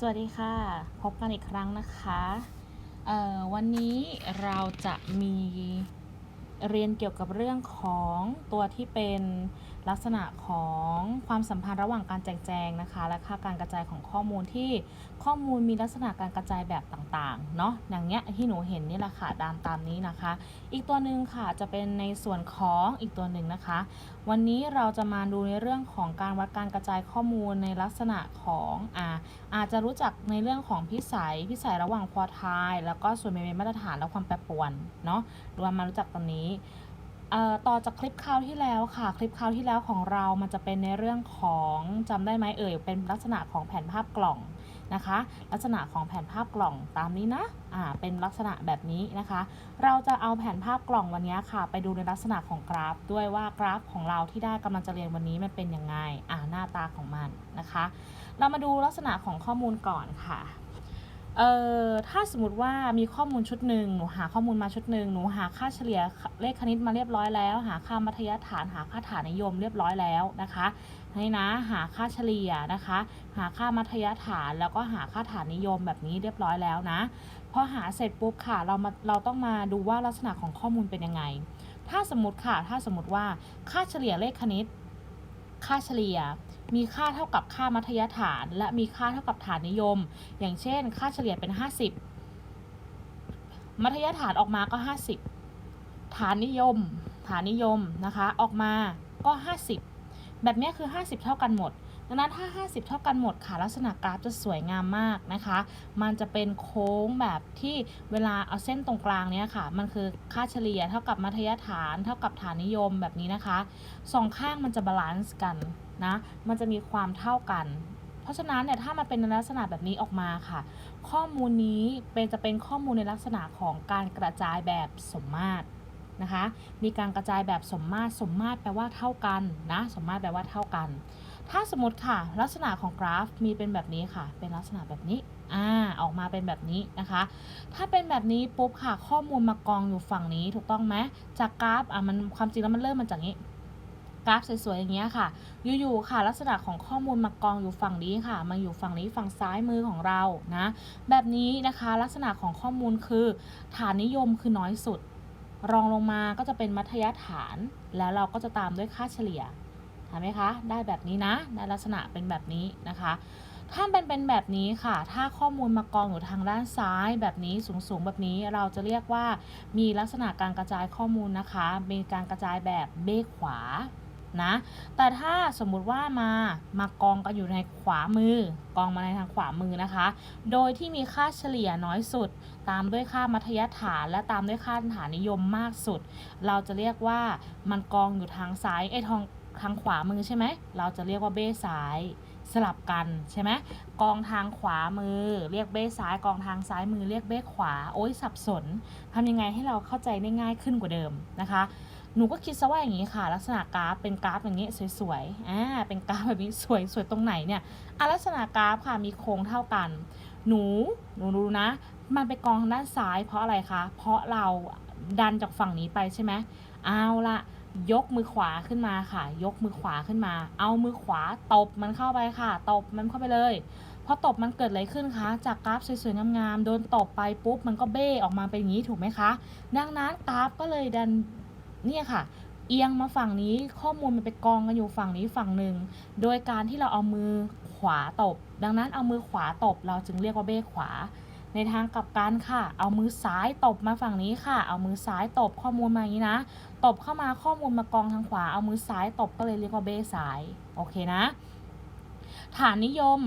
สวัสดีค่ะ พบกันอีกครั้งนะคะวันนี้เราจะมีเรียนเกี่ยวกับเรื่องของตัวที่เป็น ลักษณะของความสัมพันธ์ระหว่างการแจกแจงนะคะ และค่าการกระจายของข้อมูลที่ข้อมูลมีลักษณะการกระจายแบบต่างๆ เนาะอย่างเงี้ยที่หนูเห็นนี่แหละค่ะตามตามนี้นะคะ อีกตัวหนึ่งค่ะจะเป็นในส่วนของอีกตัวหนึ่งนะคะ วันนี้เราจะมาดูในเรื่องของการวัดการกระจายข้อมูลในลักษณะของอ่าอาจจะรู้จักในเรื่องของพิสัยพิสัยระหว่างพอทายแล้วก็ส่วนเมนมาตรฐานและความแปรปรวนเนาะรวมมารู้จักตรงนี้ เอ่อต่อจากคลิปคราวที่แล้วค่ะ คลิปคราวที่แล้วของเรามันจะเป็นในเรื่องของจำได้ไหมเอ่ยเป็นลักษณะของแผนภาพกล่องนะคะ ลักษณะของแผนภาพกล่องตามนี้นะอ่าเป็นลักษณะแบบนี้นะคะ เราจะเอาแผนภาพกล่องวันนี้ค่ะ ไปดูในลักษณะของกราฟ ด้วยว่ากราฟของเราที่ได้กำลังจะเรียนวันนี้มันเป็นยังไงอ่าหน้าตาของมันนะคะ เรามาดูลักษณะของข้อมูลก่อนค่ะ เอ่อถ้าสมมติว่ามีข้อมูลชุดหนึ่งหนูหาข้อมูลมาชุดหนึ่งหนูหาค่าเฉลี่ยเลขคณิตมาเรียบร้อยแล้ว หาค่ามัธยฐานหาค่าฐานนิยมเรียบร้อยแล้วนะคะให้นะหาค่าเฉลี่ยนะคะ หาค่ามัธยฐานแล้วก็หาค่าฐานนิยมแบบนี้เรียบร้อยแล้วนะพอหาเสร็จปุ๊บค่ะเรามาเราต้องมาดูว่าลักษณะของข้อมูลเป็นยังไง ถ้าสมมติค่ะถ้าสมมติว่าค่าเฉลี่ยเลขคณิต ค่าเฉลี่ย มีค่าเท่ากับค่ามัธยฐาน และมีค่าเท่ากับฐานนิยม อย่างเช่น ค่าเฉลี่ยเป็น 50 มัธยฐานออกมาก็ 50 ฐานนิยม ฐานนิยมนะคะ ออกมาก็ 50 แบบนี้คือ 50 เท่ากันหมด ดังนั้นถ้า 50 เท่ากันหมดค่ะ ลักษณะกราฟจะสวยงามมากนะคะ มันจะเป็นโค้งแบบที่เวลาเอาเส้นตรงกลางเนี้ยค่ะ มันคือค่าเฉลี่ยเท่ากับมัธยฐาน เท่ากับฐานนิยมแบบนี้นะคะสองข้างมันจะบาลานซ์กันนะ มันจะมีความเท่ากัน เพราะฉะนั้นเนี่ยถ้ามันเป็นในลักษณะแบบนี้ออกมาค่ะ ข้อมูลนี้เป็นจะเป็นข้อมูลในลักษณะของการกระจายแบบสมมาตรนะคะ มีการกระจายแบบสมมาตร สมมาตรแปลว่าเท่ากันนะ สมมาตรแปลว่าเท่ากัน ถ้าสมมติค่ะ ลักษณะของกราฟมีเป็นแบบนี้ค่ะ เป็นลักษณะแบบนี้อ่าออกมาเป็นแบบนี้นะคะ ถ้าเป็นแบบนี้ปุ๊บค่ะ ข้อมูลมากองอยู่ฝั่งนี้ถูกต้องไหมจากกราฟอะมันความจริงแล้วมันเริ่มมาจากนี้กราฟสวยๆอย่างเงี้ยค่ะ อยู่ๆ ค่ะ ลักษณะของข้อมูลมากองอยู่ฝั่งนี้ค่ะ มาอยู่ฝั่งนี้ฝั่งซ้ายมือของเรา นะ แบบนี้นะคะ ลักษณะของข้อมูลคือ ฐานนิยมคือน้อยสุด รองลงมาก็จะเป็นมัธยฐาน แล้วเราก็จะตามด้วยค่าเฉลี่ย เห็นไหมคะ ได้แบบนี้นะในลักษณะเป็นแบบนี้นะคะ ถ้าเป็นเป็นแบบนี้ค่ะ ถ้าข้อมูลมากองอยู่ทางด้านซ้ายแบบนี้สูงๆแบบนี้เราจะเรียกว่ามีลักษณะการกระจายข้อมูลนะคะ มีการกระจายแบบเบ้ขวานะ แต่ถ้าสมมุติว่ามามากองกันอยู่ในขวามือ กองมาในทางขวามือนะคะ โดยที่มีค่าเฉลี่ยน้อยสุด ตามด้วยค่ามัธยฐาน และตามด้วยค่าฐานนิยมมากสุด เราจะเรียกว่ามันกองอยู่ทางซ้ายไอ้ทาง ทางขวามือใช่ไหม เราจะเรียกว่าเบ้ซ้ายสลับกันใช่ไหมกองทางขวามือ เรียกเบ้ซ้ายกองทางซ้ายมือเรียกเบ้ขวา โอ้ยสับสนทำยังไงให้เราเข้าใจได้ง่ายขึ้นกว่าเดิมนะคะ หนูก็คิดซะว่าอย่างนี้ค่ะ ลักษณะกราฟเป็นกราฟอย่างนี้สวยๆอ่าเป็นกราฟแบบนี้สวยสวยตรงไหนเนี่ยอะลักษณะกราฟค่ะมีโค้งเท่ากัน หนูหนูดูนะ มันไปกองทางด้านซ้ายเพราะอะไรคะเพราะเราดันจากฝั่งนี้ไปใช่ไหมเอาละ ยกมือขวาขึ้นมาค่ะ ยกมือขวาขึ้นมา เอามือขวาตบมันเข้าไปค่ะ ตบมันเข้าไปเลยพอตบมันเกิดอะไรขึ้นคะ จากกราฟสวยๆงามๆโดนตบไปปุ๊บมันก็เบ้ออกมาเป็นอย่างนี้ถูกไหมคะ ดังนั้นกราฟก็เลยดันเนี่ยค่ะ เอียงมาฝั่งนี้ข้อมูลมันไปกองกันอยู่ฝั่งนี้ฝั่งหนึ่ง โดยการที่เราเอามือขวาตบ ดังนั้นเอามือขวาตบเราจึงเรียกว่าเบ้ขวา ในทางกลับกันค่ะ เอามือซ้ายตบมาฝั่งนี้ค่ะ เอามือซ้ายตบข้อมูลมาอย่างนี้นะ ตบเข้ามาข้อมูลมากองทางขวา เอามือซ้ายตบก็เลยเรียกว่าเบ้ซ้าย โอเคนะ ฐานนิยม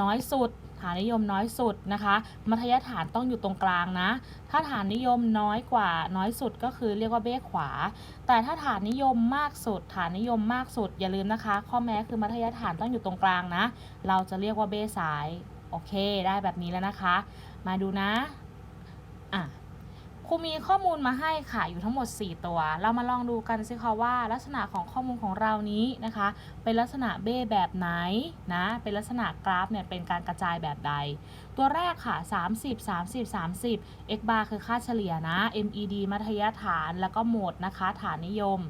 น้อยสุด ฐานนิยมน้อยสุดนะคะ มัธยฐานต้องอยู่ตรงกลางนะ ถ้าฐานนิยมน้อยกว่าน้อยสุดก็คือเรียกว่าเบ้ขวา แต่ถ้าฐานนิยมมากสุด ฐานนิยมมากสุดอย่าลืมนะคะ ข้อแม้คือมัธยฐานต้องอยู่ตรงกลางนะ เราจะเรียกว่าเบ้ซ้าย โอเค ได้แบบนี้แล้วนะคะ มาดูนะอะครูมีข้อมูลมาให้ค่ะอยู่ทั้งหมด 4 ตัว เรามาลองดูกันสิคะว่าลักษณะของข้อมูลของเรานี้นะคะ เป็นลักษณะเบ้แบบไหนนะ เป็นลักษณะกราฟเนี่ยเป็นการกระจายแบบใด ตัวแรกค่ะ 30 30 30 x bar คือค่าเฉลี่ยนะ MED มัธยฐานแล้วก็โหมดนะคะ ฐานนิยม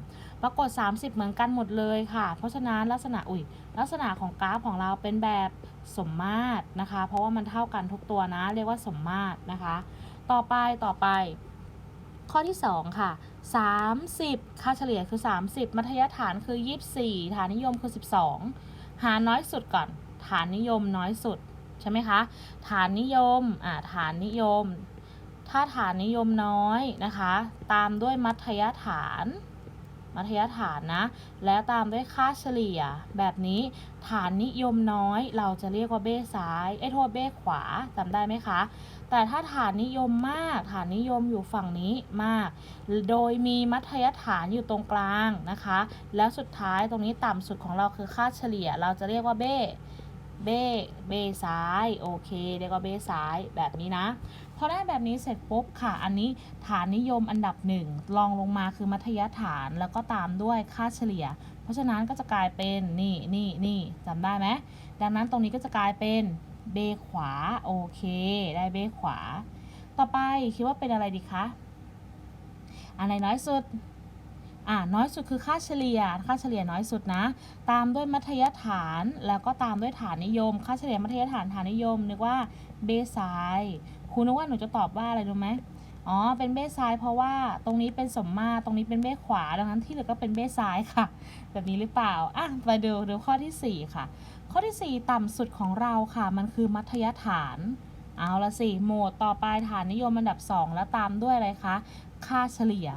ปรากฏ 30 เหมือนกันหมดเลยค่ะ เพราะฉะนั้นลักษณะอุ้ยลักษณะของกราฟของเราเป็นแบบ สมมาตรนะคะ เพราะว่ามันเท่ากันทุกตัวนะ เรียกว่าสมมาตรนะคะ ต่อไปต่อไป ข้อที่ 2 ค่ะ 30 ค่าเฉลี่ยคือ 30 มัธยฐานคือ 24 ฐานนิยมคือ 12 หาน้อยสุดก่อน ฐานนิยมน้อยสุดใช่ไหมคะ ฐานนิยมอ่าฐานนิยม ถ้าฐานนิยมน้อยนะคะ ตามด้วยมัธยฐาน มัธยฐานนะ แล้วตามด้วยค่าเฉลี่ย แบบนี้ฐานนิยมน้อย เราจะเรียกว่าเบ้ซ้ายไอ้โทษเบ้ขวาจำได้ไหมคะ แต่ถ้าฐานนิยมมาก ฐานนิยมอยู่ฝั่งนี้มาก โดยมีมัธยฐานอยู่ตรงกลางนะคะ แล้วสุดท้ายตรงนี้ต่ำสุดของเราคือค่าเฉลี่ย เราจะเรียกว่าเบ้เบ้เบ้ซ้าย โอเค เรียกว่าเบ้ซ้ายแบบนี้นะ พอได้แบบนี้เสร็จปุ๊บค่ะ อันนี้ฐานนิยมอันดับหนึ่งลองลงมาคือมัธยฐานแล้วก็ตามด้วยค่าเฉลี่ย เพราะฉะนั้นก็จะกลายเป็นนี่นี่นี่จำได้ไหมดังนั้นตรงนี้ก็จะกลายเป็นเบขวาโอเค ได้เบขวา ต่อไปคิดว่าเป็นอะไรดีคะอันไหนน้อยสุดอ่าน้อยสุดคือค่าเฉลี่ย ค่าเฉลี่ยน้อยสุดนะ ตามด้วยมัธยฐาน แล้วก็ตามด้วยฐานนิยม ค่าเฉลี่ยมัธยฐานฐานนิยมนึกว่าเบซ้าย รูนึกว่าหนูจะตอบว่าอะไรรู้ไหมอ๋อ เป็นเบ้ซ้ายเพราะว่าตรงนี้เป็นสมมาตรตรงนี้เป็นเบ้ขวา ดังนั้นที่เหลือก็เป็นเบ้ซ้ายค่ะ แบบนี้หรือเปล่า อะไปดูดูข้อที่ 4 ค่ะ ข้อที่ 4 ต่ำสุดของเราค่ะ มันคือมัธยฐาน เอาละสิ โหมดต่อไปฐานนิยมอันดับ 2 แล้วตามด้วยอะไรคะ ค่าเฉลี่ย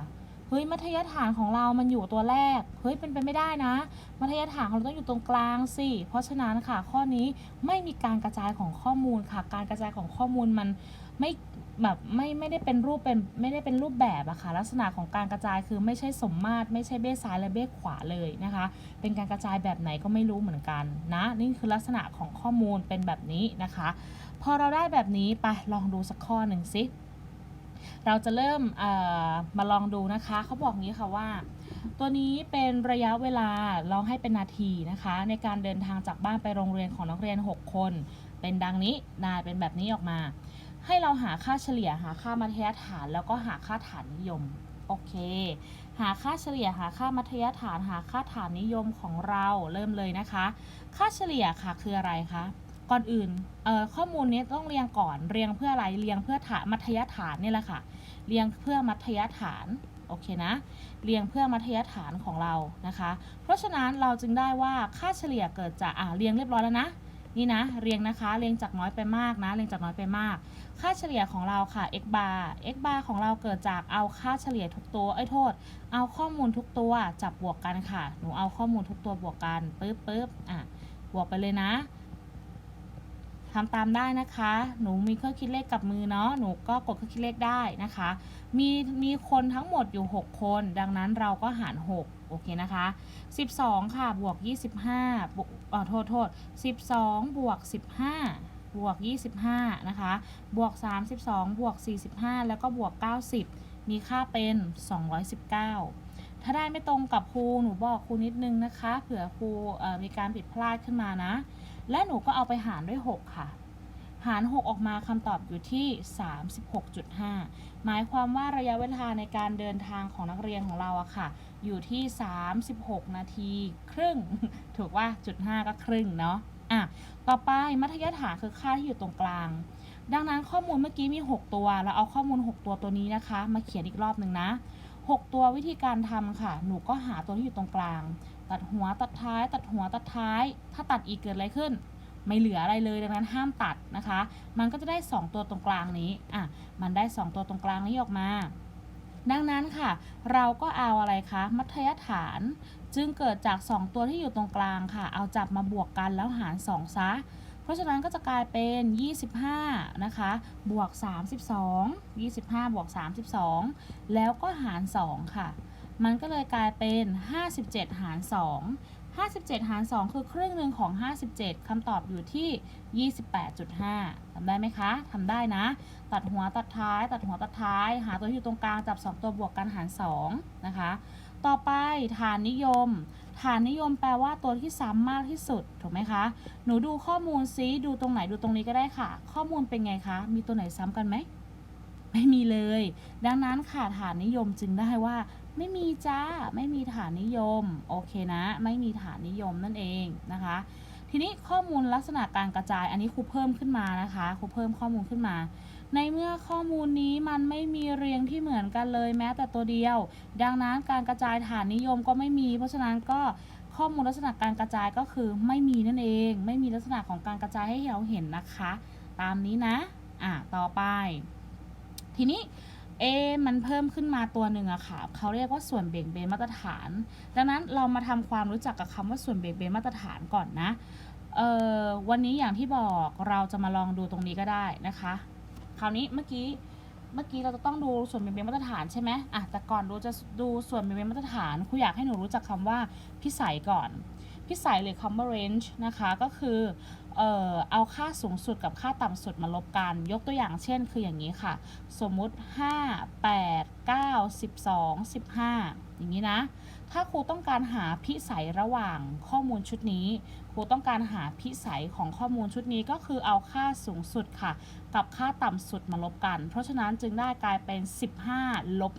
เฮ้ย มัธยฐานของเรามันอยู่ตัวแรก เฮ้ย เป็นไปไม่ได้นะ มัธยฐานของเราต้องอยู่ตรงกลางสิ เพราะฉะนั้นค่ะ ข้อนี้ไม่มีการกระจายของข้อมูลค่ะ การกระจายของข้อมูลมัน ไม่แบบไม่ไม่ได้เป็นรูปเป็นไม่ได้เป็นรูปแบบอะค่ะลักษณะของการกระจายคือไม่ใช่สมมาตรไม่ใช่เบ้ซ้ายและเบ้ขวาเลยนะคะ เป็นการกระจายแบบไหนก็ไม่รู้เหมือนกันนะนี่คือลักษณะของข้อมูลเป็นแบบนี้นะคะ พอเราได้แบบนี้ไปลองดูสักข้อหนึ่งสิเราจะเริ่มมาลองดูนะคะเขาบอกงี้ค่ะว่า ตัวนี้เป็นระยะเวลาลองให้เป็นนาทีนะคะ ในการเดินทางจากบ้านไปโรงเรียนของนักเรียน 6 คน เป็นดังนี้นาเป็นแบบนี้ออกมา ให้เราหาค่าเฉลี่ยหาค่ามัธยฐาน แล้วก็หาค่าฐานนิยม โอเค หาค่าเฉลี่ยหาค่ามัธยฐาน หาค่าฐานนิยมของเราเริ่มเลยนะคะ ค่าเฉลี่ยค่ะคืออะไรคะก่อนอื่นข้อมูลนี้ต้องเรียงก่อนเรียงเพื่ออะไรเรียงเพื่อฐานมัธยฐานนี่แหละค่ะ เรียงเพื่อมัธยฐานโอเคนะ เรียงเพื่อมัธยฐานของเรานะคะ เพราะฉะนั้นเราจึงได้ว่าค่าเฉลี่ยเกิดจากอ่าเรียงเรียบร้อยแล้วนะ นี่นะ เรียงนะคะ เรียงจากน้อยไปมากนะ เรียงจากน้อยไปมาก ค่าเฉลี่ยของเราค่ะ x bar x bar ของเราเกิดจากเอาค่าเฉลี่ยทุกตัว เอ้ยโทษ เอาข้อมูลทุกตัวจับบวกกันค่ะ หนูเอาข้อมูลทุกตัวบวกกันปึ๊บปึ๊บอะ บวกไปเลยนะ ทำตามได้นะคะ หนูมีเครื่องคิดเลขกับมือเนาะ หนูก็กดเครื่องคิดเลขได้นะคะ มีมีคนทั้งหมดอยู่ 6 คน ดังนั้นเราก็หาร 6 โอเคนะคะ 12 ค่ะ บวก 25บวกอ่อโทษโทษ12 บวก 15 บวก 25 นะคะ บวก 32 บวก 45 แล้วก็บวก 90 มีค่าเป็น 219ถ้าได้ไม่ตรงกับครูหนูบอกครูนิดนึงนะคะ เผื่อครูมีการผิดพลาดขึ้นมานะ และหนูก็เอาไปหารด้วย 6 ค่ะ หาร 6 ออกมาคำตอบอยู่ที่ 36.5 หมายความว่าระยะเวลาในการเดินทางของนักเรียนของเราอะค่ะ อยู่ที่ 36 นาทีครึ่ง ถูกว่าจุด5ก็ครึ่งเนาะอะต่อไปมัธยฐานคือค่าที่อยู่ตรงกลาง ดังนั้นข้อมูลเมื่อกี้มี 6 ตัว เราเอาข้อมูล 6 ตัวตัวนี้นะคะ มาเขียนอีกรอบหนึ่งนะ 6 ตัววิธีการทำค่ะ หนูก็หาตัวที่อยู่ตรงกลาง ตัดหัวตัดท้าย ตัดหัวตัดท้าย ถ้าตัดอีกเกิดอะไรขึ้น ไม่เหลืออะไรเลยดังนั้นห้ามตัดนะคะ มันก็จะได้ 2 ตัวตรงกลางนี้อะมันได้ 2 ตัวตรงกลางนี้ออกมา ดังนั้นค่ะ เราก็เอาอะไรคะมัธยฐาน จึงเกิดจาก 2 ตัวที่อยู่ตรงกลางค่ะ เอาจับมาบวกกันแล้วหาร 2 ซะเพราะฉะนั้นก็จะกลายเป็น 25 นะคะ บวก 32 25 บวก 32 แล้วก็หาร 2 ค่ะ มันก็เลยกลายเป็น 57 หาร 2 57 หาร 2 คือครึ่งหนึ่งของ 57 คำตอบอยู่ที่ 28.5ทำได้ไหมคะ ทำได้นะ ตัดหัวตัดท้าย ตัดหัวตัดท้าย หาตัวที่อยู่ตรงกลาง จับ 2 ตัวบวกกันหาร 2 นะคะ ต่อไปฐานนิยม ฐานนิยมแปลว่าตัวที่ซ้ำมากที่สุด ถูกไหมคะ หนูดูข้อมูลซิ ดูตรงไหน ดูตรงนี้ก็ได้ค่ะ ข้อมูลเป็นไงคะ มีตัวไหนซ้ำกันไหม ไม่มีเลย ดังนั้นค่ะฐานนิยมจึงได้ว่า ไม่มีจ้า ไม่มีฐานนิยม โอเคนะ ไม่มีฐานนิยมนั่นเองนะคะ ทีนี้ข้อมูลลักษณะการกระจาย อันนี้ครูเพิ่มขึ้นมานะคะ ครูเพิ่มข้อมูลขึ้นมา ในเมื่อข้อมูลนี้มันไม่มีเรียงที่เหมือนกันเลยแม้แต่ตัวเดียว ดังนั้นการกระจายฐานนิยมก็ไม่มี เพราะฉะนั้นก็ข้อมูลลักษณะการกระจายก็คือไม่มีนั่นเอง ไม่มีลักษณะของการกระจายให้เราเห็นนะคะ ตามนี้นะ อะ ต่อไป ทีนี้ A มันเพิ่มขึ้นมาตัวหนึ่งอะค่ะ เขาเรียกว่าส่วนเบี่ยงเบนมาตรฐาน ดังนั้นเรามาทำความรู้จักกับคำว่าส่วนเบี่ยงเบนมาตรฐานก่อนนะเอ่อวันนี้อย่างที่บอกเราจะมาลองดูตรงนี้ก็ได้นะคะ คราวนี้เมื่อกี้เมื่อกี้เราจะต้องดูส่วนเบี่ยงเบนมาตรฐานใช่ไหมอะแต่ก่อนดูจะดูส่วนเบี่ยงเบนมาตรฐานครูอยากให้หนูรู้จักคำว่าพิสัยก่อน พิสัยหรือคำว่า range นะคะก็คือ เอ่อเอาค่าสูงสุดกับค่าต่ำสุดมาลบกัน ยกตัวอย่างเช่นคืออย่างนี้ค่ะ สมมุติ 5 8 9 12 15 อย่างนี้นะ ถ้าครูต้องการหาพิสัยระหว่างข้อมูลชุดนี้ ครูต้องการหาพิสัยของข้อมูลชุดนี้ก็คือเอาค่าสูงสุดค่ะ กับค่าต่ำสุดมาลบกัน เพราะฉะนั้นจึงได้กลายเป็น 15ลบ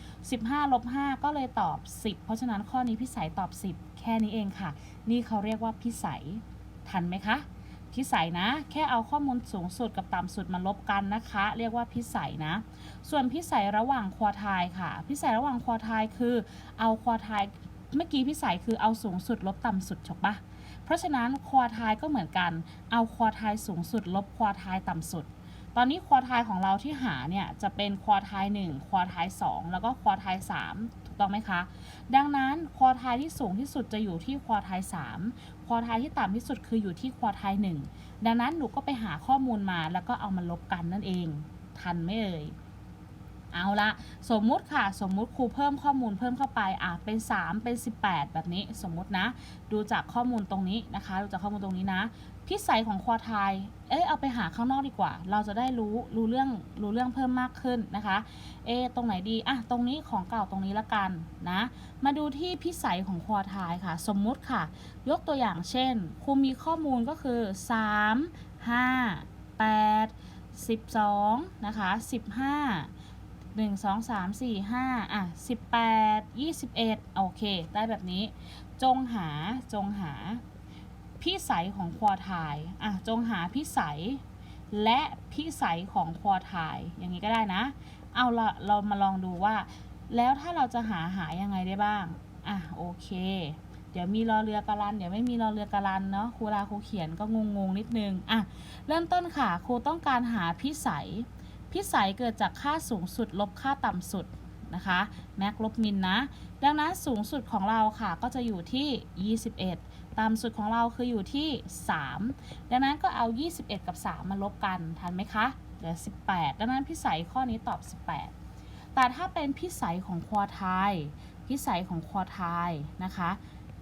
5 15ลบ5ก็เลยตอบ 10 เพราะฉะนั้นข้อนี้พิสัยตอบ 10 แค่นี้เองค่ะ นี่เขาเรียกว่าพิสัย ทันไหมคะ พิสัยนะ แค่เอาข้อมูลสูงสุดกับต่ำสุดมาลบกันนะคะ เรียกว่าพิสัยนะ ส่วนพิสัยระหว่างควอไทายค่ะ พิสัยระหว่างควอไทายคือเอาควอไทายเมื่อกี้พิสัยคือเอาสูงสุดลบต่ำสุดถูกปะเพราะฉะนั้นควอไทายก็เหมือนกัน เอาควอไทายสูงสุด ลบควอไทายต่ำสุดตอนนี้ควอไทายของเราที่หาเนี่ยจะเป็นควอไทาย1ควอไทาย2แล้วก็ควอไทาย3ถูกต้องไหมคะ ดังนั้นควอไทายที่สูงที่สุดจะอยู่ที่ควอไทาย3 ควอไทายที่ต่ำที่สุดคืออยู่ที่ควอไทาย1ดังนั้นหนูก็ไปหาข้อมูลมาแล้วก็เอามาลบกันนั่นเอง ทันไม่เอ่ย เอาละสมมุติค่ะ สมมุติครูเพิ่มข้อมูลเพิ่มเข้าไปอะเป็น 3 เป็น 18 แบบนี้สมมุตินะ ดูจากข้อมูลตรงนี้นะคะ ดูจากข้อมูลตรงนี้นะ พิสัยของควอไทายเอ้ยเอาไปหาข้างนอกดีกว่า เราจะได้รู้รู้เรื่องรู้เรื่องเพิ่มมากขึ้นนะคะเอะตรงไหนดีอะตรงนี้ของเก่าตรงนี้ละกันนะ มาดูที่พิสัยของควอไทายค่ะ สมมุติค่ะ ยกตัวอย่างเช่นครูมีข้อมูลก็คือ 3 5 8 12นะคะ15 1 2 3 4 5อะ18 21 โอเค ได้แบบนี้ จงหาจงหาพิสัยของควอไทายอะจงหาพิสัย และพิสัยของควอไทายอย่างนี้ก็ได้นะ เอาละเรามาลองดูว่า แล้วถ้าเราจะหาหายังไงได้บ้างอะโอเค เดี๋ยวมีรอเรือกาลัน เดี๋ยวไม่มีรอเรือกาลันเนาะครูลาครูเขียนก็งงๆนิดนึงอะเริ่มต้นค่ะครูต้องการหาพิสัย พิสัยเกิดจากค่าสูงสุดลบค่าต่ำสุดนะคะแม็กลบมินนะ ดังนั้นสูงสุดของเราค่ะก็จะอยู่ที่ 21 ต่ำสุดของเราคืออยู่ที่ 3 ดังนั้นก็เอา 21 กับ 3 มาลบกันทันไหมคะเหลือ 18 ดังนั้นพิสัยข้อนี้ตอบ 18 แต่ถ้าเป็นพิสัยของควอไทพิสัยของควอไทนะคะ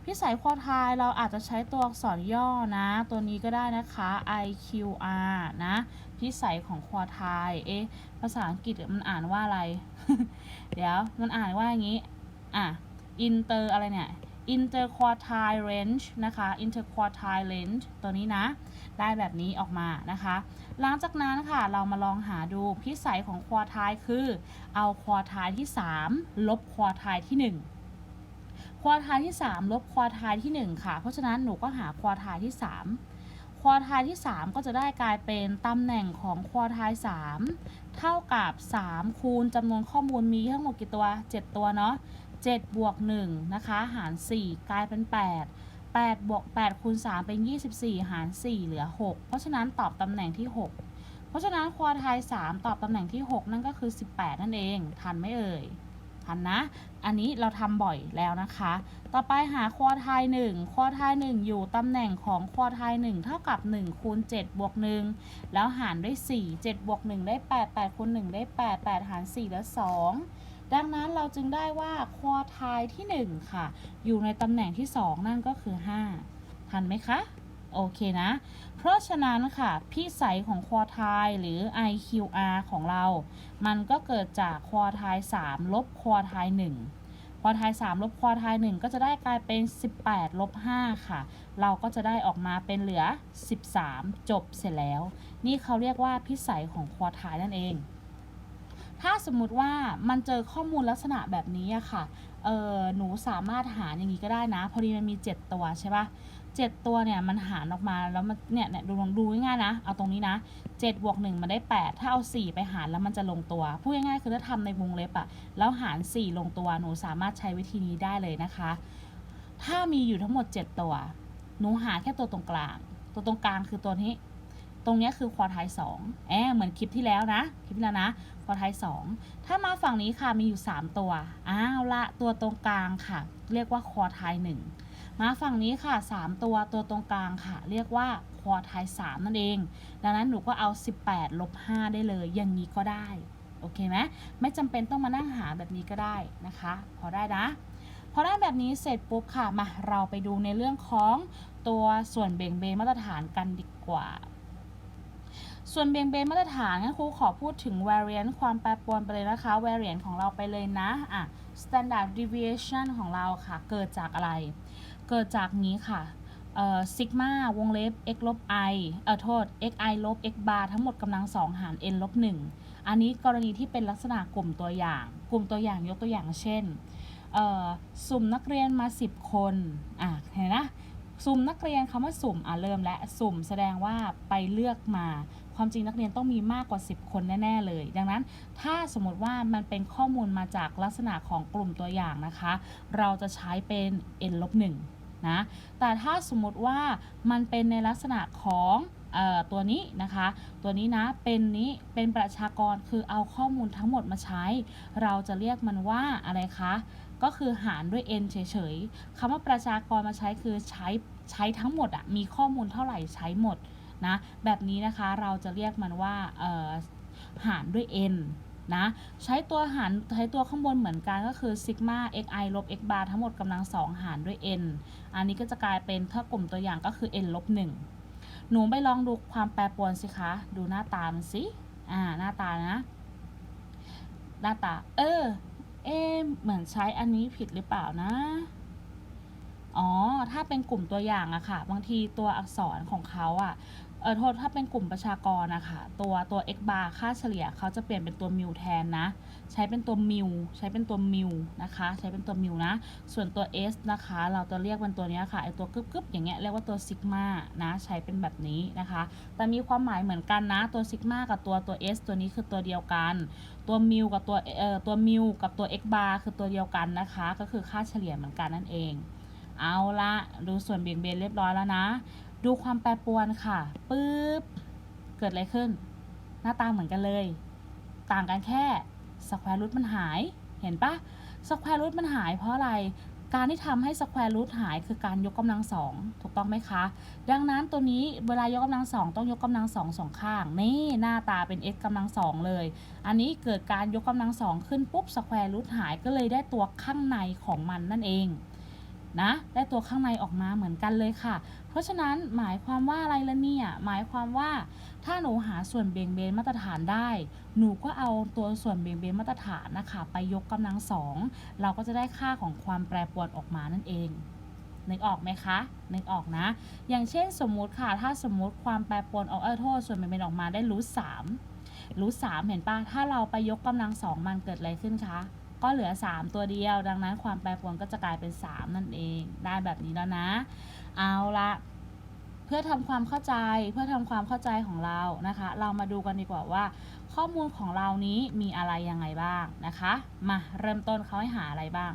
พิสัยควอไทยเราอาจจะใช้ตัวอักษรย่อนะ ตัวนี้ก็ได้นะคะ IQR นะ พิสัยของควอไทยเอ๊ะ ภาษาอังกฤษมันอ่านว่าอะไร เดี๋ยวมันอ่านว่าอย่างนี้ อะ inter อะไรเนี่ย inter quartile range นะคะ inter quartile range ตัวนี้นะ ได้แบบนี้ออกมานะคะ หลังจากนั้นค่ะ เรามาลองหาดูพิสัยของควอไทยคือ เอาควอไทยที่ 3 ลบควอไทยที่ 1 ควอไทายที่ 3 ลบควอไทายที่ 1 ค่ะ เพราะฉะนั้นหนูก็หาควอไทายที่ 3 ควอไทายที่ 3 ก็จะได้กลายเป็นตำแหน่งของควอไทาย3เท่ากับ 3 คูณจำนวนข้อมูลมีทั้งหมดกี่ตัว 7 ตัวเนาะ7บวก1นะคะ หาร 4 กลายเป็น 8 8บวก8คูณ3เป็น 24 หาร 4 เหลือ 6 เพราะฉะนั้นตอบตำแหน่งที่ 6 เพราะฉะนั้นควอไทย3ตอบตำแหน่งที่ 6 นั่นก็คือ 18 นั่นเอง ทันไหมเอ่ย ทันนะ อันนี้เราทำบ่อยแล้วนะคะ ต่อไปหาควอไทย1ควอไทย1 อยู่ตำแหน่งของควอไทย1เท่ากับ1คูณ7บวก1แล้วหารด้วย4 7บวก1ได้8 8คูณ1ได้8 8 หาร 4 แล้ว 2 ดังนั้นเราจึงได้ว่าควอไทยที่ 1 ค่ะ อยู่ในตำแหน่งที่ 2 นั่นก็คือ 5 ทันไหมคะ โอเคนะ เพราะฉะนั้นค่ะ พิสัยของควอไทยหรือ IQR ของเรา มันก็เกิดจากควอไทย3ลบควอไทย1ควอไทย3ลบควอไทย1ก็จะได้กลายเป็น 18ลบ5ค่ะ เราก็จะได้ออกมาเป็นเหลือ 13 จบเสร็จแล้ว นี่เขาเรียกว่าพิสัยของควอไทยนั่นเอง ถ้าสมมุติว่ามันเจอข้อมูลลักษณะแบบนี้อะค่ะ เออหนูสามารถหารอย่างนี้ก็ได้นะ พอดีมันมี 7 ตัวใช่ปะ เจ็ดตัวเนี่ยมันหารออกมาแล้วมันเนี่ยเนี่ยดูลองดูง่ายๆนะ เอาตรงนี้นะ7บวก1มันได้8ถ้าเอา4ไปหารแล้วมันจะลงตัว พูดง่ายๆคือถ้าทำในวงเล็บอะแล้วหาร4ลงตัวหนูสามารถใช้วิธีนี้ได้เลยนะคะ ถ้ามีอยู่ทั้งหมด7ตัว หนูหาแค่ตัวตรงกลาง ตัวตรงกลางคือตัวนี้ ตรงเนี้ยคือควอไทสองแอเหมือนคลิปที่แล้วนะ คลิปที่แล้วนะควอไทสองถ้ามาฝั่งนี้ค่ะมีอยู่3ตัว อ้าวละตัวตรงกลางค่ะ เรียกว่าควอไทหนึ่ง มาฝั่งนี้ค่ะ 3 ตัวตัวตรงกลางค่ะ เรียกว่าควอไทสามนั่นเอง ดังนั้นหนูก็เอา 18ลบ5ได้เลย อย่างนี้ก็ได้ โอเคไหมไม่จำเป็นต้องมานั่งหาแบบนี้ก็ได้นะคะ พอได้นะพอได้แบบนี้เสร็จปุ๊บค่ะมาเราไปดูในเรื่องของตัวส่วนเบ่งเบนมาตรฐานกันดีกว่า ส่วนเบี่ยงเบนมาตรฐานงั้นครูขอพูดถึง variance ความแปรปรวนไปเลยนะคะ variance ของเราไปเลยนะอะ standard deviation ของเราค่ะ เกิดจากอะไร กิดจากนี้ค่ะซิกมาวงเล็บ x ลบ i เอ่อโทษ xi ลบ x bar ทั้งหมดกำลังสองหาร n ลบ1อันนี้กรณีที่เป็นลักษณะกลุ่มตัวอย่าง กลุ่มตัวอย่างยกตัวอย่างเช่นสุ่มนักเรียนมา 10 คนอะเห็นนะสุ่มนักเรียนคำว่าสุ่มอะเริ่มและสุ่มแสดงว่าไปเลือกมา ความจริงนักเรียนต้องมีมากกว่า 10 คนแน่ ๆ เลย ดังนั้นถ้าสมมติว่ามันเป็นข้อมูลมาจากลักษณะของกลุ่มตัวอย่างนะคะ เราจะใช้เป็น n ลบ1 นะ แต่ถ้าสมมติว่ามันเป็นในลักษณะของออตัวนี้นะคะ ตัวนี้นะ เป็นนี้ เป็นประชากร คือเอาข้อมูลทั้งหมดมาใช้ เราจะเรียกมันว่าอะไรคะ ก็คือหารด้วย n เฉยๆคำว่าประชากรมาใช้คือใช้ ใช้ทั้งหมดอะมีข้อมูลเท่าไหร่ใช้หมดนะ แบบนี้นะคะ เราจะเรียกมันว่าหารด้วย n นะใช้ตัวหารใช้ตัวข้างบนเหมือนกันก็คือซิกมา xi ลบ x bar ทั้งหมดกำลังสองหารด้วย n อันนี้ก็จะกลายเป็นถ้ากลุ่มตัวอย่างก็คือ n ลบ1หนูไปลองดูความแปรปรวนสิคะ ดูหน้าตามันสิอ่าหน้าตานะ หน้าตา เออ เอเหมือนใช้อันนี้ผิดหรือเปล่านะอ๋อ ถ้าเป็นกลุ่มตัวอย่างอะค่ะ บางทีตัวอักษรของเขาอะ เออโทษถ้าเป็นกลุ่มประชากรนะคะตัวตัว x bar ค่าเฉลี่ยเขาจะเปลี่ยนเป็นตัวมิวแทนนะ ใช้เป็นตัวมิวใช้เป็นตัวมิวนะคะ ใช้เป็นตัวมิวนะ ส่วนตัว s นะคะ เราจะเรียกเป็นตัวนี้ค่ะไอตัวกึบกึบอย่างเงี้ยเรียกว่าตัวซิกมานะ ใช้เป็นแบบนี้นะคะ แต่มีความหมายเหมือนกันนะ ตัวซิกมากับตัวตัว s ตัวนี้คือตัวเดียวกัน ตัวมิวกับตัวเอ่อตัวมิวกับตัว x bar คือตัวเดียวกันนะคะ ก็คือค่าเฉลี่ยเหมือนกันนั่นเอง เอาละดูส่วนเบี่ยงเบนเรียบร้อยแล้วนะ ดูความแปรปรวนค่ะปึ๊บเกิดอะไรขึ้น หน้าตาเหมือนกันเลย ต่างกันแค่สแควร์รูทมันหายเห็นปะสแควร์รูทมันหายเพราะอะไรการที่ทำให้สแควร์รูทหายคือการยกกำลังสองถูกต้องไหมคะ ดังนั้นตัวนี้เวลายกกำลังสองต้องยกกำลังสองสองข้าง นี่หน้าตาเป็น x กำลังสองเลย อันนี้เกิดการยกกำลังสองขึ้นปุ๊บสแควร์รูทหายก็เลยได้ตัวข้างในของมันนั่นเอง นะได้ตัวข้างในออกมาเหมือนกันเลยค่ะ เพราะฉะนั้นหมายความว่าอะไรละเนี่ย หมายความว่า ถ้าหนูหาส่วนเบี่ยงเบนมาตรฐานได้ หนูก็เอาตัวส่วนเบี่ยงเบนมาตรฐานนะคะไปยกกำลังสองเราก็จะได้ค่าของความแปรปรวนออกมานั่นเองนึกออกไหมคะ นึกออกนะ อย่างเช่นสมมุติค่ะ ถ้าสมมุติความแปรปรวนออกเออโทษส่วนเบี่ยงเบนออกมาได้รูทสามรูทสามเห็นปะถ้าเราไปยกกำลังสองมันเกิดอะไรขึ้นคะ ก็เหลือ 3 ตัวเดียว ดังนั้นความแปรปรวนก็จะกลายเป็น 3 นั่นเอง ได้แบบนี้แล้วนะ เอาละเพื่อทำความเข้าใจเพื่อทำความเข้าใจของเรานะคะ เรามาดูกันดีกว่าว่า ข้อมูลของเรานี้มีอะไรยังไงบ้างนะคะ มาเริ่มต้นเขาให้หาอะไรบ้าง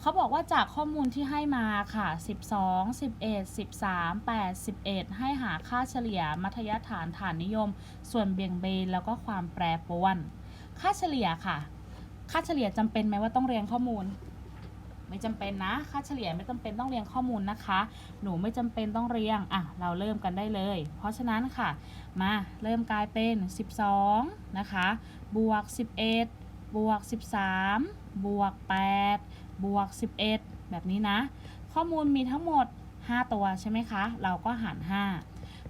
เขาบอกว่าจากข้อมูลที่ให้มาค่ะ 12 11 13 8 11 ให้หาค่าเฉลี่ย มัธยฐานฐานนิยม ส่วนเบี่ยงเบนแล้วก็ความแปรปรวน ค่าเฉลี่ยค่ะ ค่าเฉลี่ยจำเป็นไหมว่าต้องเรียงข้อมูล ไม่จำเป็นนะ ค่าเฉลี่ยไม่จำเป็นต้องเรียงข้อมูลนะคะ หนูไม่จำเป็นต้องเรียงอะเราเริ่มกันได้เลย เพราะฉะนั้นค่ะ มาเริ่มกลายเป็น 12 นะคะ บวก 11 บวก 13 บวก 8 บวก 11 แบบนี้นะ ข้อมูลมีทั้งหมด 5 ตัวใช่ไหมคะ เราก็หาร 5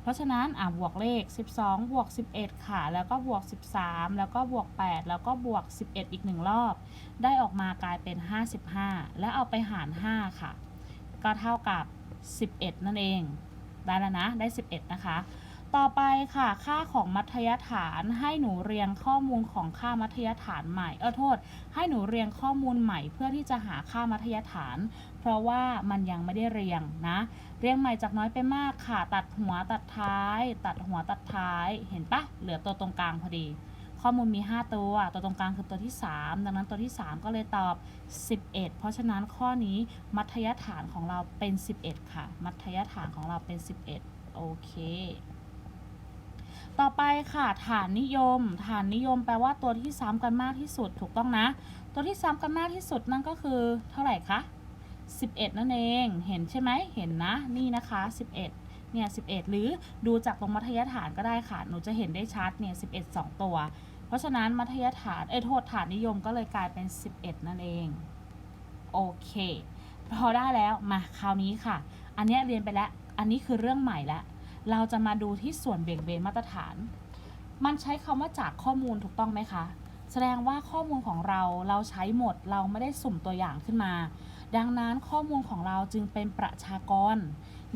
ราะฉะนั้นอะบวกเลข 12 บวก 11 ค่ะ แล้วก็บวก 13 แล้วก็บวก 8 แล้วก็บวก 11 อีกหนึ่งรอบ ได้ออกมากลายเป็น 55 แล้วเอาไปหาร 5 ค่ะ ก็เท่ากับ 11 นั่นเอง ได้แล้วนะ ได้ 11 นะคะ ต่อไปค่ะค่าของมัธยฐานให้หนูเรียงข้อมูลของค่ามัธยฐานใหม่เออโทษ ให้หนูเรียงข้อมูลใหม่เพื่อที่จะหาค่ามัธยฐาน เพราะว่ามันยังไม่ได้เรียงนะ เรียงใหม่จากน้อยไปมากค่ะ ตัดหัวตัดท้าย ตัดหัวตัดท้ายเห็นปะเหลือตัวตรงกลางพอดี ข้อมูลมี 5 ตัว ตัวตรงกลางคือตัวที่ 3 ดังนั้นตัวที่ 3 ก็เลยตอบ 11 เพราะฉะนั้นข้อนี้มัธยฐานของเราเป็น 11 ค่ะ มัธยฐานของเราเป็น 11 โอเค ต่อไปค่ะฐานนิยม ฐานนิยมแปลว่าตัวที่ซ้ำกันมากที่สุดถูกต้องนะ ตัวที่ซ้ำกันมากที่สุดนั่นก็คือเท่าไหร่คะ11 นั่นเองเห็นใช่ไหมเห็นนะนี่นะคะ 11เนี่ย11 หรือดูจากตรงมัธยฐานก็ได้ค่ะหนูจะเห็นได้ชัดเนี่ย11 2 ตัว เพราะฉะนั้นมัธยฐานเอ้ยโทษฐานนิยมก็เลยกลายเป็น 11 นั่นเองโอเคพอได้แล้วมาคราวนี้ค่ะ อันเนี้ยเรียนไปแล้ว อันนี้คือเรื่องใหม่แล้ว เราจะมาดูที่ส่วนเบี่ยงเบนมาตรฐาน มันใช้คำว่าจากข้อมูลถูกต้องไหมคะ แสดงว่าข้อมูลของเราเราใช้หมดเราไม่ได้สุ่มตัวอย่างขึ้นมา ดังนั้นข้อมูลของเราจึงเป็นประชากร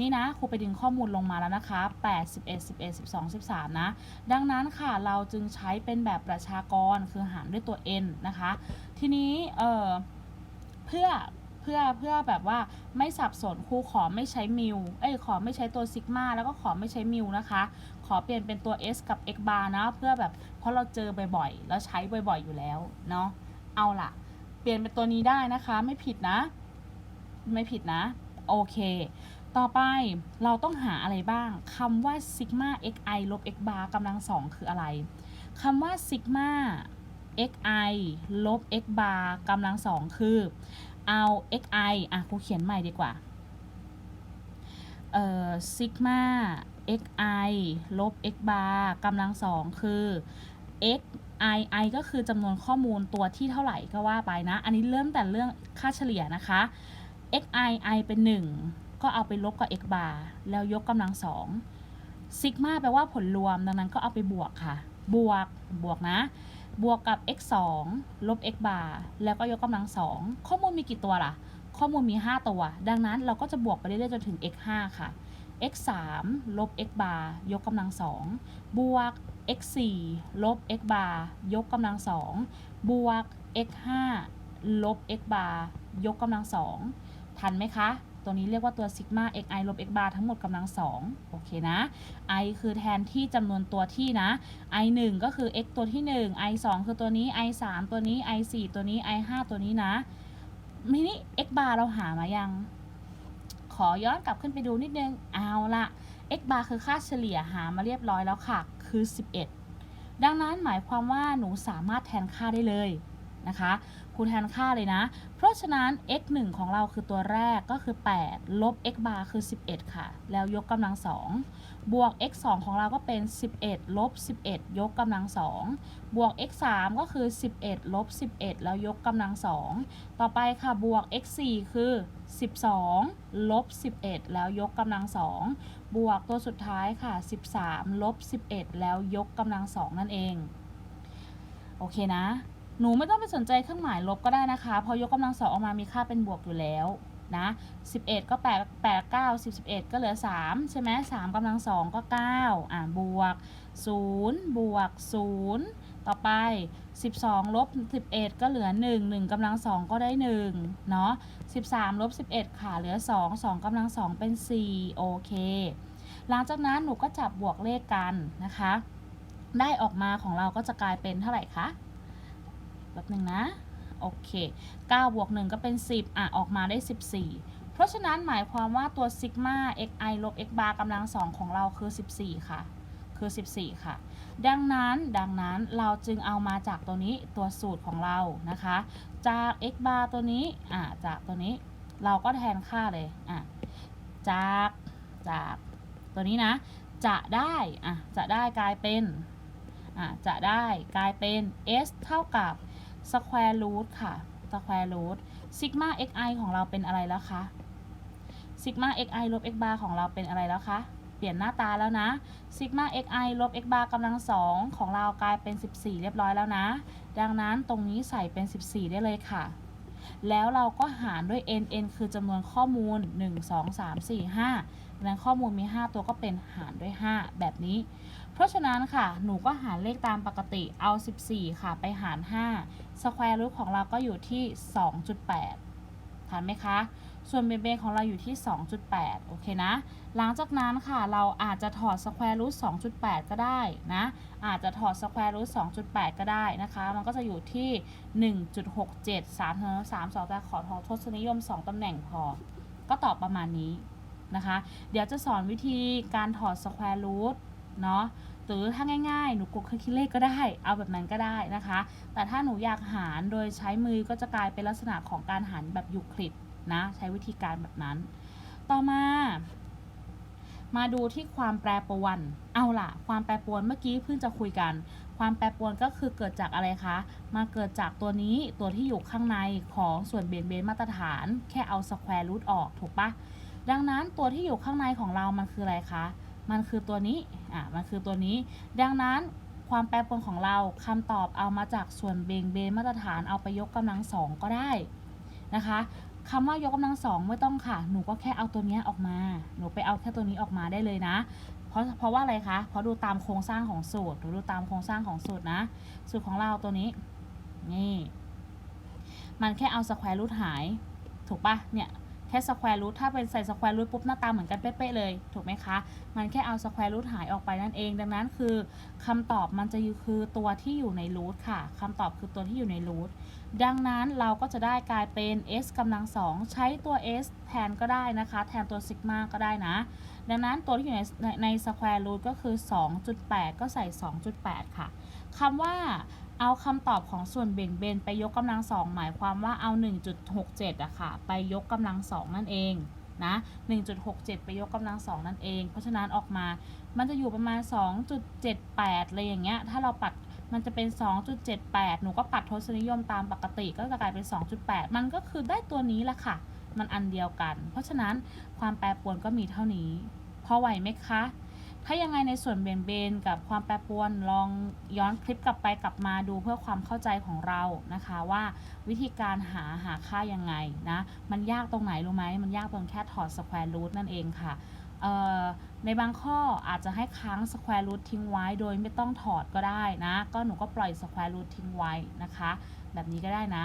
นี่นะครูไปดึงข้อมูลลงมาแล้วนะคะ8 11 11 12 13 นะ ดังนั้นค่ะเราจึงใช้เป็นแบบประชากรคือหารด้วยตัว n นะคะ ทีนี้เออเพื่อ เพื่อเพื่อแบบว่าไม่สับสนครูขอไม่ใช้มิวเอ้ยขอไม่ใช้ตัวซิกมาแล้วก็ขอไม่ใช้มิวนะคะ ขอเปลี่ยนเป็นตัว s กับ x bar นะ เพื่อแบบเพราะเราเจอบ่อยๆ แล้วใช้บ่อยๆอยู่แล้วเนาะเอาล่ะ เปลี่ยนเป็นตัวนี้ได้นะคะ ไม่ผิดนะ ไม่ผิดนะ โอเค ต่อไปเราต้องหาอะไรบ้างคำว่า sigma xi ลบ x bar กำลังสองคืออะไรคำว่า sigma xi ลบ x bar กำลังสองคือ เอา xi อะครูเขียนใหม่ดีกว่า เอ่อ sigma xi ลบ x bar กำลังสองคือ x i i ก็คือจำนวนข้อมูลตัวที่เท่าไหร่ก็ว่าไปนะ อันนี้เริ่มแต่เรื่องค่าเฉลี่ยนะคะ x i i เป็น 1 ก็เอาไปลบกับ x bar แล้วยกกำลังสองซิกมาแปลว่าผลรวม ดังนั้นก็เอาไปบวกค่ะ บวก บวกนะ บวกกับ x 2ลบ x bar แล้วก็ยกกำลังสองข้อมูลมีกี่ตัวล่ะ ข้อมูลมี 5 ตัว ดังนั้นเราก็จะบวกไปเรื่อยๆจนถึง x 5ค่ะ x 3ลบ x bar ยกกำลังสองบวก x 4ลบ x bar ยกกำลังสองบวก x 5ลบ x bar ยกกำลังสองทันไหมคะ ตัวนี้เรียกว่าตัวซิกมา xi ลบ x bar ทั้งหมดกำลังสองโอเคนะ i คือแทนที่จำนวนตัวที่นะ i 1ก็คือ x ตัวที่ 1 i 2คือตัวนี้ i 3ตัวนี้ i 4ตัวนี้ i 5ตัวนี้นะมินิ x bar เราหามายัง ขอย้อนกลับขึ้นไปดูนิดนึง เอาละ x bar คือค่าเฉลี่ยหามาเรียบร้อยแล้วค่ะ คือ 11 ดังนั้นหมายความว่าหนูสามารถแทนค่าได้เลยนะคะ ครูแทนค่าเลยนะ เพราะฉะนั้น x 1ของเราคือตัวแรกก็คือ 8 ลบ x bar คือ 11 ค่ะ แล้วยกกำลัง 2 บวก x 2ของเราก็เป็น 11 ลบ 11 ยกกำลัง 2 บวก x 3ก็คือ 11 ลบ 11 แล้วยกกำลัง 2 ต่อไปค่ะ บวก x 4คือ 12 ลบ 11 แล้วยกกำลัง 2 บวกตัวสุดท้ายค่ะ 13 ลบ 11 แล้วยกกำลัง 2 นั่นเอง โอเคนะ หนูไม่ต้องไปสนใจเครื่องหมายลบก็ได้นะคะเพราะยกกำลังสองออกมามีค่าเป็นบวกอยู่แล้วนะ11 ก็ 8 8 9 10 11 ก็เหลือ 3 ใช่ไหม3กำลังสองก็ 9 อ่าบวก 0 บวก 0 ต่อไป 12 ลบ 11 ก็เหลือ 1 1กำลังสองก็ได้ 1 เนาะ13 ลบ 11 ค่ะ เหลือ 2 2กำลังสองเป็น 4 โอเค หลังจากนั้นหนูก็จับบวกเลขกันนะคะ ได้ออกมาของเราก็จะกลายเป็นเท่าไหร่คะ แป๊บหนึ่งนะ โอเค9บวก1ก็เป็น 10 อะ ออกมาได้ 14 เพราะฉะนั้นหมายความว่าตัวซิกมา xi ลบ x bar กำลัง 2 ของเราคือ 14 ค่ะ คือ 14 ค่ะ ดังนั้นดังนั้นเราจึงเอามาจากตัวนี้ตัวสูตรของเรานะคะ จาก x bar ตัวนี้ อะ จากตัวนี้เราก็แทนค่าเลย อะ จาก จาก ตัวนี้นะ จะได้ อะ จะได้กลายเป็น อะ จะได้กลายเป็น s เท่ากับ square root ค่ะ square root sigma xi ของเราเป็นอะไรแล้วคะ sigma xi ลบ x bar ของเราเป็นอะไรแล้วคะเปลี่ยนหน้าตาแล้วนะ sigma xi ลบ x bar กำลังสองของเรากลายเป็น 14 เรียบร้อยแล้วนะ ดังนั้นตรงนี้ใส่เป็น 14 ได้เลยค่ะ แล้วเราก็หารด้วย n n คือจำนวนข้อมูล 1 2 3 4 5ดังนั้นข้อมูลมี 5 ตัวก็เป็นหารด้วย 5 แบบนี้ ราะฉะนั้นค่ะ หนูก็หารเลขตามปกติเอา 14 ค่ะ ไปหาร5สแควร์รูทของเราก็อยู่ที่ 2.8ทันไหมคะ ส่วนเบนเบนของเราอยู่ที่ 2.8 โอเคนะ หลังจากนั้นค่ะ เราอาจจะถอดสแควร์รูท2.8 ก็ได้นะ อาจจะถอดสแควร์รูท2.8 ก็ได้นะคะ มันก็จะอยู่ที่ 1.67 3 3 2แต่ขอทอทศนิยม 2 ตำแหน่งพอ ก็ตอบประมาณนี้นะคะ เดี๋ยวจะสอนวิธีการถอดสแควร์รูทเนาะ หรือถ้าง่ายๆ หนูกดเครื่องคิดเลขก็ได้ เอาแบบนั้นก็ได้นะคะ แต่ถ้าหนูอยากหารโดยใช้มือก็จะกลายเป็นลักษณะของการหารแบบยูคลิดนะ ใช้วิธีการแบบนั้น ต่อมา มาดูที่ความแปรปรวน เอาล่ะ ความแปรปรวนเมื่อกี้เพิ่งจะคุยกัน ความแปรปรวนก็คือเกิดจากอะไรคะ มาเกิดจากตัวนี้ตัวที่อยู่ข้างในของส่วนเบนเบนมาตรฐาน แค่เอาสแควร์รูทออกถูกปะดังนั้นตัวที่อยู่ข้างในของเรามันคืออะไรคะ มันคือตัวนี้ อะ มันคือตัวนี้ ดังนั้นความแปรปรวนของเราคำตอบเอามาจากส่วนเบงเบนมาตรฐานเอาไปยกกำลังสองก็ได้นะคะคำว่ายกกำลังสองไม่ต้องค่ะ หนูก็แค่เอาตัวนี้ออกมา หนูไปเอาแค่ตัวนี้ออกมาได้เลยนะ เพราะเพราะว่าอะไรคะ เพราะดูตามโครงสร้างของสูตรหรือดูตามโครงสร้างของสูตรนะ สูตรของเราตัวนี้ นี่ มันแค่เอาสแควร์รูทหาย ถูกปะเนี่ย แค่สแควร์รูทถ้าเป็นใส่สแควร์รูทปุ๊บหน้าตาเหมือนกันเป๊ะๆเลย ถูกไหมคะ มันแค่เอาสแควร์รูทหายออกไปนั่นเอง ดังนั้นคือคำตอบมันจะอยู่คือตัวที่อยู่ในรูทค่ะคำตอบคือตัวที่อยู่ในรูทดังนั้นเราก็จะได้กลายเป็น s กำลังสองใช้ตัว s แทนก็ได้นะคะ แทนตัวซิกมาก็ได้นะ ดังนั้นตัวที่อยู่ในในในสแควร์รูทก็คือ 2.8 ก็ใส่ 2.8 ค่ะคำว่าเอาคำตอบของส่วนเบ่งเบนไปยกกำลังสองหมายความว่าเอา 1.67อะค่ะ ไปยกกำลังสองนั่นเองนะ1.67 ไปยกกำลังสองนั่นเอง เพราะฉะนั้นออกมา มันจะอยู่ประมาณ 2.78อะไรอย่างเงี้ย ถ้าเราปัด มันจะเป็น 2.78 หนูก็ปัดทศนิยมตามปกติ ก็จะกลายเป็น 2.8 มันก็คือได้ตัวนี้ละค่ะ มันอันเดียวกัน เพราะฉะนั้นความแปรปรวนก็มีเท่านี้ พอไหวไหมคะ ถ้ายังไงในส่วนเบนเบนกับความแปรปรวนลองย้อนคลิปกลับไปกลับมาดูเพื่อความเข้าใจของเรานะคะว่าวิธีการหาหาค่ายังไงนะ มันยากตรงไหนรู้ไหมมันยากตรงแค่ถอดสแควร์รูทนั่นเองค่ะในบางข้ออาจจะให้ค้างสแควร์รูททิ้งไว้โดยไม่ต้องถอดก็ได้นะ ก็หนูก็ปล่อยสแควร์รูททิ้งไว้นะคะ แบบนี้ก็ได้นะ